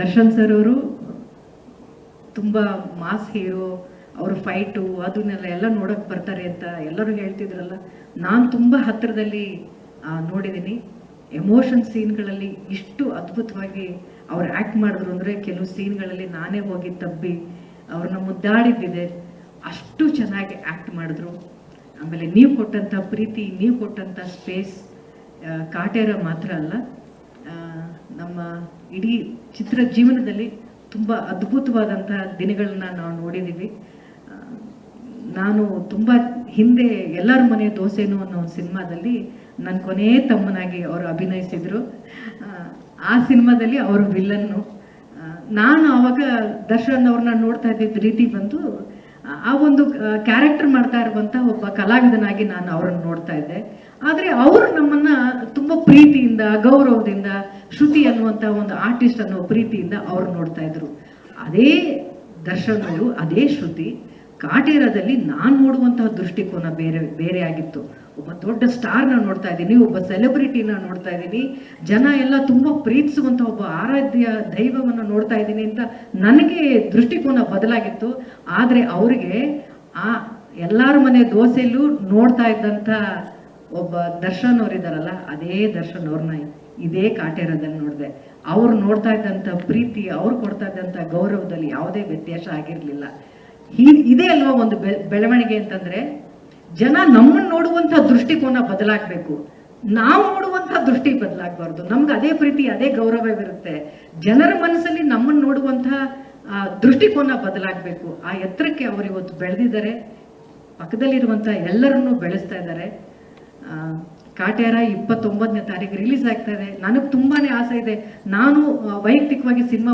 Darshan sir ಅವರು ತುಂಬ mass hero, ಅವ್ರ ಫೈಟು ಅದನ್ನೆಲ್ಲ ಎಲ್ಲ ನೋಡೋಕೆ ಬರ್ತಾರೆ ಅಂತ ಎಲ್ಲರೂ ಹೇಳ್ತಿದ್ರಲ್ಲ. ನಾನು ತುಂಬ ಹತ್ತಿರದಲ್ಲಿ ನೋಡಿದ್ದೀನಿ ಎಮೋಷನ್ ಸೀನ್ಗಳಲ್ಲಿ ಇಷ್ಟು ಅದ್ಭುತವಾಗಿ ಅವ್ರು ಆ್ಯಕ್ಟ್ ಮಾಡಿದ್ರು ಅಂದರೆ ಕೆಲವು ಸೀನ್ಗಳಲ್ಲಿ ನಾನೇ ಹೋಗಿ ತಬ್ಬಿ, ಅವ್ರನ್ನ ಮುದ್ದಾಡಿದ್ದಿದೆ. ಅಷ್ಟು ಚೆನ್ನಾಗಿ ಆ್ಯಕ್ಟ್ ಮಾಡಿದ್ರು. ಆಮೇಲೆ ನೀವು ಕೊಟ್ಟಂಥ ಪ್ರೀತಿ, ನೀವು ಕೊಟ್ಟಂಥ ಸ್ಪೇಸ್ ಕಾಟೇರ ಮಾತ್ರ ಅಲ್ಲ. ನಮ್ಮ ಇಡೀ ಚಿತ್ರ ಜೀವನದಲ್ಲಿ ತುಂಬ ಅದ್ಭುತವಾದಂತಹ ದಿನಗಳನ್ನ ನಾವು ನೋಡಿದ್ದೀವಿ. ನಾನು ತುಂಬ ಹಿಂದೆ ಎಲ್ಲರ ಮನೆ ದೋಸೆನು ಅನ್ನೋ ಒಂದು ಸಿನಿಮಾದಲ್ಲಿ ನನ್ನ ಕೊನೆಯ ತಮ್ಮನಾಗಿ ಅವರು ಅಭಿನಯಿಸಿದರು. ಆ ಸಿನಿಮಾದಲ್ಲಿ ಅವರು ವಿಲ್ಲನ್ನು ನಾನು ಅವಾಗ ದರ್ಶನ್ ಅವ್ರನ್ನ ನೋಡ್ತಾ ಇದ್ದಿದ್ದ ರೀತಿ ಬಂದು, ಆ ಒಂದು ಕ್ಯಾರೆಕ್ಟರ್ ಮಾಡ್ತಾ ಇರುವಂಥ ಒಬ್ಬ ಕಲಾವಿದನಾಗಿ ನಾನು ಅವರನ್ನು ನೋಡ್ತಾ ಇದ್ದೆ. ಆದರೆ ಅವರು ನಮ್ಮನ್ನ ತುಂಬ ಪ್ರೀತಿಯಿಂದ, ಗೌರವದಿಂದ ಶ್ರುತಿ ಅನ್ನುವಂಥ ಒಂದು ಆರ್ಟಿಸ್ಟ್ ಅನ್ನೋ ಪ್ರೀತಿಯಿಂದ ಅವ್ರು ನೋಡ್ತಾ ಇದ್ರು. ಅದೇ ದರ್ಶನ್ ಅವರು ಅದೇ ಶ್ರುತಿ, ಕಾಟೇರದಲ್ಲಿ ನಾನು ನೋಡುವಂತಹ ದೃಷ್ಟಿಕೋನ ಬೇರೆ ಬೇರೆ ಆಗಿತ್ತು. ಒಬ್ಬ ದೊಡ್ಡ ಸ್ಟಾರ್ನ ನೋಡ್ತಾ ಇದ್ದೀನಿ, ಒಬ್ಬ ಸೆಲೆಬ್ರಿಟಿನ ನೋಡ್ತಾ ಇದ್ದೀನಿ, ಜನ ಎಲ್ಲ ತುಂಬ ಪ್ರೀತಿಸುವಂತಹ ಒಬ್ಬ ಆರಾಧ್ಯ ದೈವವನ್ನು ನೋಡ್ತಾ ಇದ್ದೀನಿ ಅಂತ ನನಗೆ ದೃಷ್ಟಿಕೋನ ಬದಲಾಗಿತ್ತು. ಆದರೆ ಅವರಿಗೆ ಆ ಎಲ್ಲರ ಮನೆ ದೋಸೆಯಲ್ಲೂ ನೋಡ್ತಾ ಇದ್ದಂಥ ಒಬ್ಬ ದರ್ಶನ್ ಅವರಿದಾರಲ್ಲ ಅದೇ ದರ್ಶನ್ ಅವ್ರನ್ನ ಇದೇ ಕಾಟೇರದಲ್ಲಿ ನೋಡಿದೆ. ಅವ್ರು ನೋಡ್ತಾ ಇದ್ದಂತ ಪ್ರೀತಿ, ಅವ್ರು ಕೊಡ್ತಾ ಇದ್ದಂಥ ಗೌರವದಲ್ಲಿ ಯಾವುದೇ ವ್ಯತ್ಯಾಸ ಆಗಿರಲಿಲ್ಲ. ಇದೇ ಅಲ್ವಾ ಒಂದು ಬೆಳವಣಿಗೆ ಅಂತಂದ್ರೆ, ಜನ ನಮ್ಮನ್ನು ನೋಡುವಂತ ದೃಷ್ಟಿಕೋನ ಬದಲಾಗಬೇಕು. ನಾವು ನೋಡುವಂತ ದೃಷ್ಟಿ ಬದಲಾಗಬಾರ್ದು. ನಮ್ಗೆ ಅದೇ ಪ್ರೀತಿ, ಅದೇ ಗೌರವವಿರುತ್ತೆ. ಜನರ ಮನಸ್ಸಲ್ಲಿ ನಮ್ಮನ್ನು ನೋಡುವಂತ ದೃಷ್ಟಿಕೋನ ಬದಲಾಗಬೇಕು. ಆ ಎತ್ತರಕ್ಕೆ ಅವರು ಇವತ್ತು ಬೆಳೆದಿದ್ದಾರೆ. ಪಕ್ಕದಲ್ಲಿರುವಂತ ಎಲ್ಲರನ್ನೂ ಬೆಳೆಸ್ತಾ ಇದ್ದಾರೆ. ಕಾಟ್ಯಾರ ಇಪ್ಪತ್ತೊಂಬತ್ತನೇ ತಾರೀಕು ರಿಲೀಸ್ ಆಗ್ತಾ ಇದೆ. ನನಗೆ ತುಂಬಾನೇ ಆಸೆ ಇದೆ. ನಾನು ವೈಯಕ್ತಿಕವಾಗಿ ಸಿನಿಮಾ